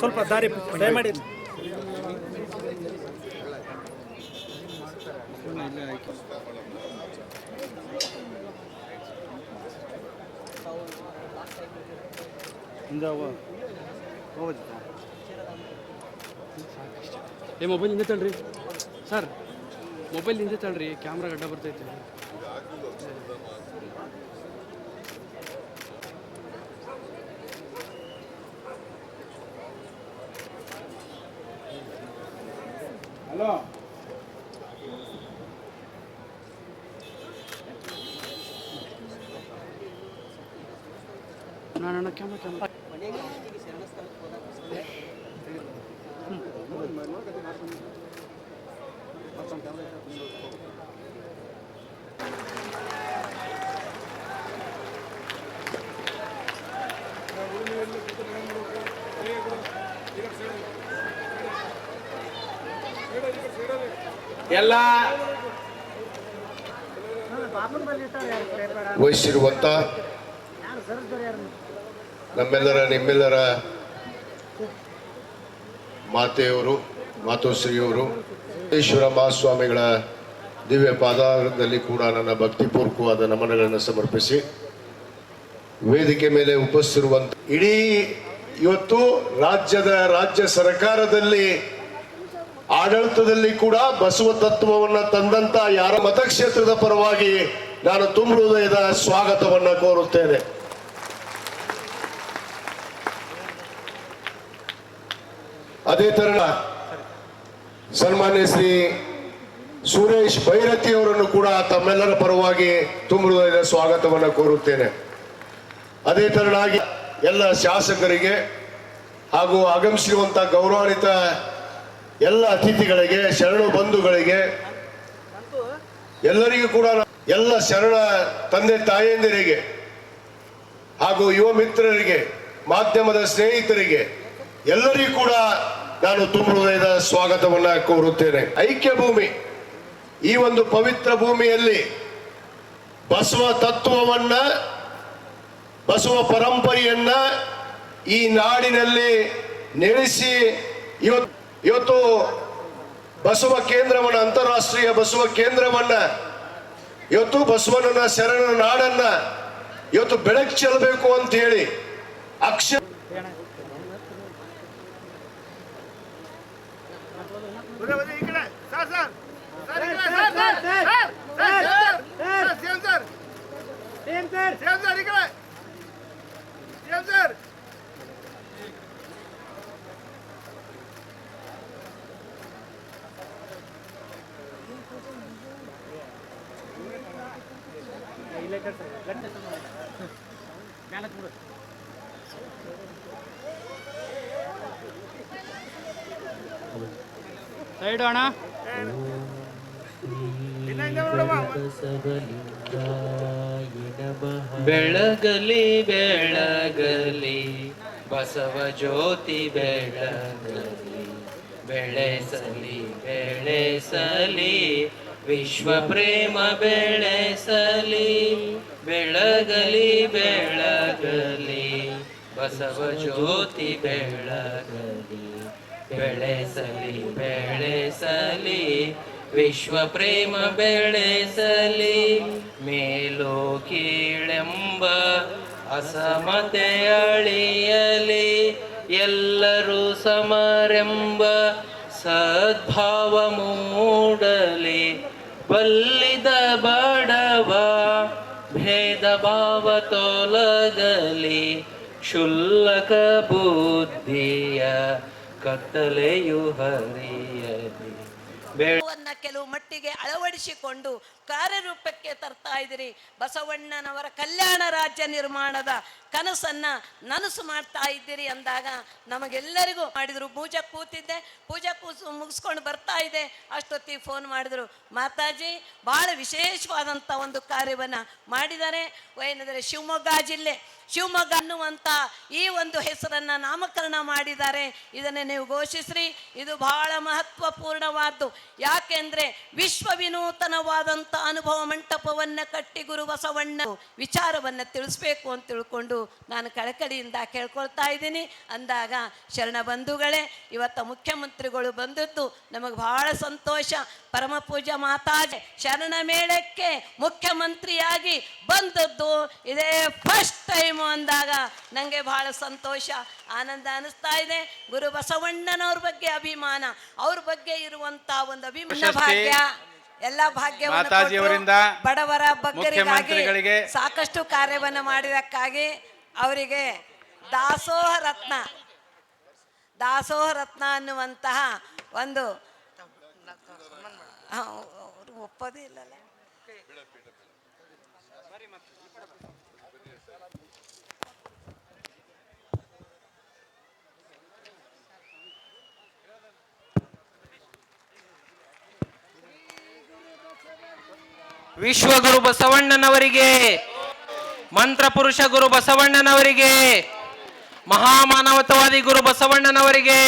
ಸ್ವಲ್ಪ ದಾರಿ ಮಾಡಿ. ಏ ಮೊಬೈಲ್ ಹಿಂದೆ ತಳ್ರಿ ಸರ್ ಮೊಬೈಲ್ ಹಿಂದೆ ತಳ್ರಿ ಕ್ಯಾಮ್ರಾ ಗಡ್ಡ ಬರ್ತೈತೆ. ನಾನು ಕ್ಯಾಮ್ರಾ ಕ್ಯಾಮ್ರಾ ಎಲ್ಲ ವಹಿಸಿರುವಂತ ನಮ್ಮೆಲ್ಲರ, ನಿಮ್ಮೆಲ್ಲರ ಮಾತೆಯವರು, ಮಾತೋಶ್ರೀಯವರು ಈಶ್ವರ ಮಹಾಸ್ವಾಮಿಗಳ ದಿವ್ಯ ಪಾದಾರದಲ್ಲಿ ಕೂಡ ನನ್ನ ಭಕ್ತಿಪೂರ್ವಕವಾದ ನಮನಗಳನ್ನು ಸಮರ್ಪಿಸಿ, ವೇದಿಕೆ ಮೇಲೆ ಉಪಸ್ಥಿರುವಂತ ಇಡೀ ಇವತ್ತು ರಾಜ್ಯದ ರಾಜ್ಯ ಸರ್ಕಾರದಲ್ಲಿ ಆಡಳಿತದಲ್ಲಿ ಕೂಡ ಬಸವ ತತ್ವವನ್ನ ತಂದಂತ ಯಾರ ಮತಕ್ಷೇತ್ರದ ಪರವಾಗಿ ನಾನು ತುಂಬ ಸ್ವಾಗತವನ್ನ ಕೋರುತ್ತೇನೆ. ಅದೇ ತರ ಸನ್ಮಾನ್ಯ ಶ್ರೀ ಸುರೇಶ್ ಭೈರತಿ ಅವರನ್ನು ಕೂಡ ತಮ್ಮೆಲ್ಲರ ಪರವಾಗಿ ತುಂಬ ಸ್ವಾಗತವನ್ನ ಕೋರುತ್ತೇನೆ. ಅದೇ ತರನಾಗಿ ಎಲ್ಲ ಶಾಸಕರಿಗೆ ಹಾಗೂ ಆಗಮಿಸಿರುವಂತಹ ಗೌರವಾನ್ವಿತ ಎಲ್ಲ ಅತಿಥಿಗಳಿಗೆ, ಶರಣು ಬಂಧುಗಳಿಗೆ, ಎಲ್ಲರಿಗೂ ಕೂಡ ಎಲ್ಲ ಶರಣ ತಂದೆ ತಾಯಂದಿರಿಗೆ ಹಾಗೂ ಯುವ ಮಿತ್ರರಿಗೆ, ಮಾಧ್ಯಮದ ಸ್ನೇಹಿತರಿಗೆ ಎಲ್ಲರಿಗೂ ಕೂಡ ನಾನು ತುಂಬ ಹೃದಯದ ಸ್ವಾಗತವನ್ನ ಕೋರುತ್ತೇನೆ. ಐಕ್ಯ ಭೂಮಿ ಈ ಒಂದು ಪವಿತ್ರ ಭೂಮಿಯಲ್ಲಿ ಬಸವ ತತ್ವವನ್ನ, ಬಸವ ಪರಂಪರೆಯನ್ನ ಈ ನಾಡಿನಲ್ಲಿ ನೆಲೆಸಿ ಇವತ್ತು ಇವತ್ತು ಬಸವ ಕೇಂದ್ರವನ್ನ, ಅಂತಾರಾಷ್ಟ್ರೀಯ ಬಸವ ಕೇಂದ್ರವನ್ನ, ಇವತ್ತು ಬಸವನನ್ನ, ಶರಣನ ನಾಡನ್ನ ಇವತ್ತು ಬೆಳಕು ಚೆಲ್ಲಬೇಕು ಅಂತ ಹೇಳಿ ಅಕ್ಷ ಸೈಡ್ ಅಣ್ಣ. ಬೆಳಗಲಿ ಬೆಳಗಲಿ ಬಸವ ಜ್ಯೋತಿ ಬೆಳಗಲಿ ಬೆಳೆಸಲಿ ಬೆಳೆಸಲಿ ವಿಶ್ವ ಪ್ರೇಮ ಬೆಳೆಸಲಿ, ಬೆಳಗಲಿ ಬೆಳಗಲಿ, ಬಸವ ಜ್ಯೋತಿ ಬೆಳಗಲಿ, ಬೆಳೆಸಲಿ ಬೆಳೆಸಲಿ, ವಿಶ್ವ ಪ್ರೇಮ ಬೆಳೆಸಲಿ ಮೇಲೋ ಕೀಳೆಂಬ ಅಸಮತೆ ಅಳಿಯಲಿ, ಎಲ್ಲರೂ ಸಮರೆಂಬ ಸದ್ಭಾವ ಮೂಡಲಿ ಬಲ್ಲಿದ ಬಡವ ಭೇದ ಭಾವ ತೊಲಗಲಿ ಶುಲ್ಲಕ ಬುದ್ಧಿಯ ಕತ್ತಲೆಯು ಹರಿಯಲಿ. ಕೆಲವು ಮಟ್ಟಿಗೆ ಅಳವಡಿಸಿಕೊಂಡು ಕಾರ್ಯರೂಪಕ್ಕೆ ತರ್ತಾ ಇದ್ದೀರಿ. ಬಸವಣ್ಣನವರ ಕಲ್ಯಾಣ ರಾಜ್ಯ ನಿರ್ಮಾಣದ ಕನಸನ್ನ ನನಸು ಮಾಡ್ತಾ ಇದ್ದೀರಿ ಅಂದಾಗ ನಮಗೆಲ್ಲರಿಗೂ ಮಾಡಿದ್ರು. ಪೂಜೆ ಕೂತಿದ್ದೆ. ಪೂಜೆ ಕೂಸು ಮುಗಿಸ್ಕೊಂಡು ಬರ್ತಾ ಇದೆ ಅಷ್ಟೊತ್ತಿಗೆ ಫೋನ್ ಮಾಡಿದ್ರು. ಮಾತಾಜಿ, ಬಹಳ ವಿಶೇಷವಾದಂಥ ಒಂದು ಕಾರ್ಯವನ್ನು ಮಾಡಿದ್ದಾರೆ. ಏನಂದ್ರೆ ಶಿವಮೊಗ್ಗ ಜಿಲ್ಲೆ. ಶಿವಮೊಗ್ಗ ಅನ್ನುವಂಥ ಈ ಒಂದು ಹೆಸರನ್ನ ನಾಮಕರಣ ಮಾಡಿದ್ದಾರೆ. ಇದನ್ನೇ ನೀವು ಘೋಷಿಸ್ರಿ. ಇದು ಬಹಳ ಮಹತ್ವಪೂರ್ಣವಾದ್ದು. ಯಾಕೆಂದ್ರೆ ವಿಶ್ವ ವಿನೂತನವಾದಂತ ಅನುಭವ ಮಂಟಪವನ್ನ ಕಟ್ಟಿ ಗುರು ಬಸವಣ್ಣ ವಿಚಾರವನ್ನ ತಿಳಿಸ್ಬೇಕು ಅಂತ ತಿಳ್ಕೊಂಡು ನಾನು ಕಳಕಳಿಯಿಂದ ಕೇಳ್ಕೊಳ್ತಾ ಇದ್ದೀನಿ. ಅಂದಾಗ ಶರಣ ಬಂಧುಗಳೇ, ಇವತ್ತ ಮುಖ್ಯಮಂತ್ರಿಗಳು ಬಂದದ್ದು ನಮಗೆ ಬಹಳ ಸಂತೋಷ. ಪರಮ ಪೂಜಾ ಮಾತಾಜೆ ಶರಣ ಮೇಳಕ್ಕೆ ಮುಖ್ಯಮಂತ್ರಿಯಾಗಿ ಬಂದದ್ದು. ಇದೇ ಫಸ್ಟ್ ಟೈಮ್ ಅಂದಾಗ ನನಗೆ ಬಹಳ ಸಂತೋಷ, ಆನಂದ ಅನಿಸ್ತಾ ಇದೆ. ಗುರು ಬಸವಣ್ಣನವ್ರ ಬಗ್ಗೆ ಅಭಿಮಾನ, ಅವ್ರ ಬಗ್ಗೆ ಇರುವಂತ ಒಂದು ಅಭಿಮಾನ ಭಾಗ್ಯ. ಎಲ್ಲ ಭಾಗ್ಯ ಮಾತಾಜಿಯವರಿಂದ ಬಡವರ ಬಗ್ಗರಿಗಾಗಿ ಸಾಕಷ್ಟು ಕಾರ್ಯವನ್ನ ಮಾಡಿದಕ್ಕಾಗಿ ಅವರಿಗೆ ದಾಸೋಹ ರತ್ನ ದಾಸೋಹ ರತ್ನ ಅನ್ನುವಂತಹ ಒಂದು ಒಪ್ಪೋದೇ ಇಲ್ಲಲ್ಲ. ವಿಶ್ವಗುರು ಬಸವಣ್ಣನವರಿಗೆ ಮಂತ್ರಪುರುಷ ಗುರು ಬಸವಣ್ಣನವರಿಗೆ ಮಹಾಮಾನವತವಾದಿ ಗುರು ಬಸವಣ್ಣನವರಿಗೆ